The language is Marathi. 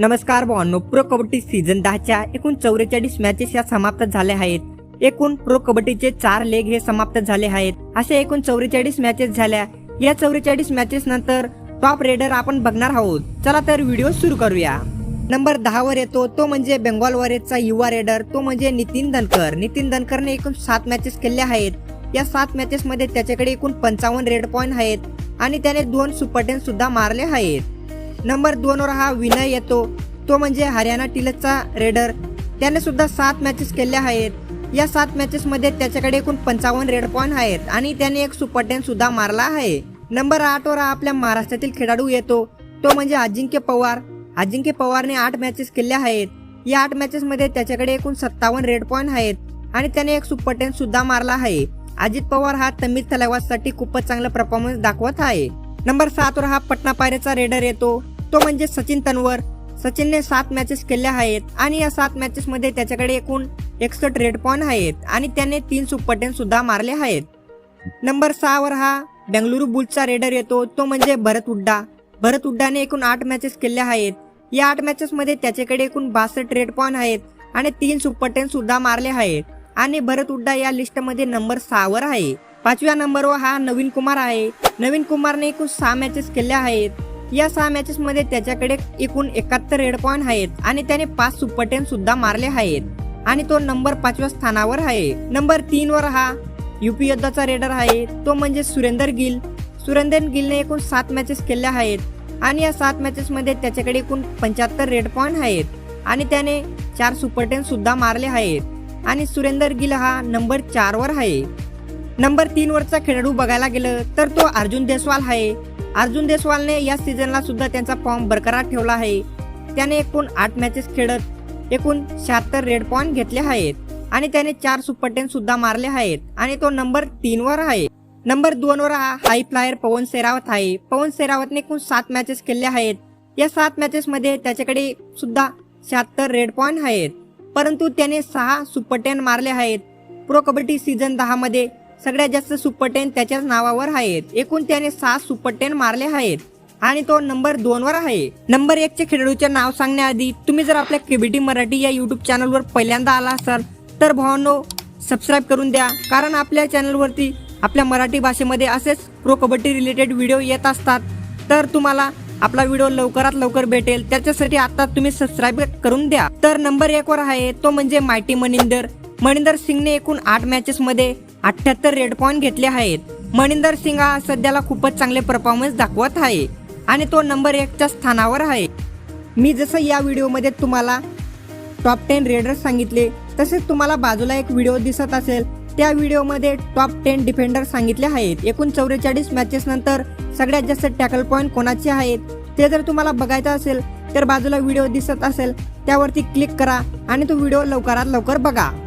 नमस्कार भावांनो प्रो कबड्डी सीझन दहाच्या एकूण चौवेचाळीस मॅचेस या समाप्त झाल्या आहेत. एकूण प्रो कबड्डीचे चार लेग हे समाप्त झाले आहेत. अशा एकूण चौवेचाळीस मॅचेस झाल्या. या चौवेचाळीस मॅचेस नंतर टॉप रेडर आपण बघणार आहोत. चला तर व्हिडिओ सुरू करूया. नंबर दहा वर येतो. तो म्हणजे बेंगॉल वॉरियर्सचा युवा रेडर तो म्हणजे नितीन धनकर. नितीन धनकरने एकूण सात मॅचेस केल्या आहेत. या सात मॅचेस मध्ये त्याच्याकडे एकूण पंचावन्न रेड पॉईंट आहेत. आणि त्याने दोन सुपर टेन सुद्धा मारले आहेत. नंबर दोनवर हा विनय येतो. तो म्हणजे हरियाणा टिलसचा रेडर. त्याने सुद्धा सात मॅचेस केल्या आहेत. या सात मॅचेसमध्ये त्याच्याकडे एकूण पंचावन्न रेड पॉईंट आहेत आणि त्याने एक सुपर टेन सुद्धा मारला आहे. नंबर आठवर हा आपल्या महाराष्ट्रातील खेळाडू येतो. तो म्हणजे अजिंक्य पवार. अजिंक्य पवारने आठ मॅचेस केल्या आहेत. या आठ मॅचेसमध्ये त्याच्याकडे एकूण सत्तावन्न रेड पॉईंट आहेत आणि त्याने एक सुपर टेन सुद्धा मारला आहे. अजित पवार हा तमिळ तलावासाठी खूपच चांगला परफॉर्मन्स दाखवत आहे. नंबर सातवर हा पटना पायरेचा रेडर येतो. तो म्हणजे सचिन तन्वर. सचिनने सात मॅचेस केल्या आहेत आणि या सात मॅचेसमध्ये त्याच्याकडे एकूण एकसष्ट रेड पॉईंट आहेत आणि त्याने तीन सुपर टेन सुद्धा मारले आहेत. नंबर सहावर हा बेंगलुरू बुल्सचा रेडर येतो. तो म्हणजे भरत हुड्डा. भरत हुड्डाने एकूण आठ मॅचेस केल्या आहेत. या आठ मॅचेसमध्ये त्याच्याकडे एकूण बासष्ट रेड पॉईंट आहेत आणि तीन सुपर टेन सुद्धा मारले आहेत. आणि भरत हुड्डा या लिस्टमध्ये नंबर सहावर आहे. पाचव्या नंबरवर हा नवीन कुमार आहे. नवीन कुमारने एकूण सहा मॅचेस केल्या आहेत. या सहा मॅचेस मध्ये त्याच्याकडे एकूण एकाहत्तर रेड पॉईंट आहेत आणि त्याने पाच सुपर टेन सुद्धा मारले आहेत. आणि तो नंबर पाचव्या स्थानावर आहे. नंबर तीन वर हा युपी योद्धाचा रेडर आहे. तो म्हणजे सुरेंदर गिल. सुरेंदर गिलने एकूण सात मॅचेस केल्या आहेत. आणि या सात मॅचेस मध्ये त्याच्याकडे एकूण पंच्याहत्तर रेड पॉईंट आहेत. आणि त्याने चार सुपर टेन सुद्धा मारले आहेत. आणि सुरेंदर गिल हा नंबर चार वर आहे. नंबर तीन वरचा खेळाडू बघायला गेलं तर तो अर्जुन देसवाल आहे. अर्जुन देसवालने या सीझनला सुद्धा त्यांचा फॉर्म बरकरार ठेवला आहे. त्याने एकूण आठ मॅचेस खेळत एकूण शहात्तर रेड पॉईंट घेतले आहेत. आणि त्याने चार सुपर टेन सुद्धा मारले आहेत. आणि तो नंबर तीन वर आहे. नंबर दोन वर हा हाय फ्लायर पवन सेरावत आहे. पवन सेरावतने एकूण सात मॅचेस खेळले आहेत. या सात मॅचेस मध्ये त्याच्याकडे सुद्धा शहात्तर रेड पॉईंट आहेत. परंतु त्याने सहा सुपर टेन मारले आहेत. प्रो कबड्डी सीझन दहा मध्ये सगळ्यात जास्त सुपरटेन त्याच्याच नावावर आहेत. एकूण त्याने सहा सुपरटेन मारले आहेत. आणि तो नंबर दोन वर आहे. नंबर एक च्या खेळाडूचे नाव सांगण्याआधी तुम्ही जर आपल्या केबीटी मराठी या युट्यूब चॅनलवर पहिल्यांदा आला असाल तर भावांनो सबस्क्राईब करून द्या. कारण आपल्या चॅनलवरती आपल्या मराठी भाषेमध्ये असेच प्रो कबड्डी रिलेटेड व्हिडिओ येत असतात. तर तुम्हाला आपला व्हिडिओ लवकरात लवकर भेटेल. त्याच्यासाठी आता तुम्ही सबस्क्राईब करून द्या. तर नंबर एक वर आहे तो म्हणजे मायटी मनिंदर. मनिंदर सिंगने एकूण आठ मॅचेसमध्ये अठ्ठ्याहत्तर अठ्याहत्तर रेड पॉईंट घेतले आहेत. मनिंदर सिंग हा सध्याला खूपच चांगले परफॉर्मन्स दाखवत आहे आणि तो नंबर एकच्या स्थानावर आहे. मी जसं या व्हिडिओमध्ये तुम्हाला टॉप टेन रेडर्स सांगितले तसेच तुम्हाला बाजूला एक व्हिडिओ दिसत असेल त्या व्हिडिओमध्ये टॉप टेन डिफेंडर सांगितले आहेत. एकूण चौवेचाळीस मॅचेस नंतर सगळ्यात जास्त टॅकल पॉईंट कोणाचे आहेत ते जर तुम्हाला बघायचं असेल तर बाजूला व्हिडिओ दिसत असेल त्यावरती क्लिक करा आणि तो व्हिडिओ लवकरात लवकर बघा.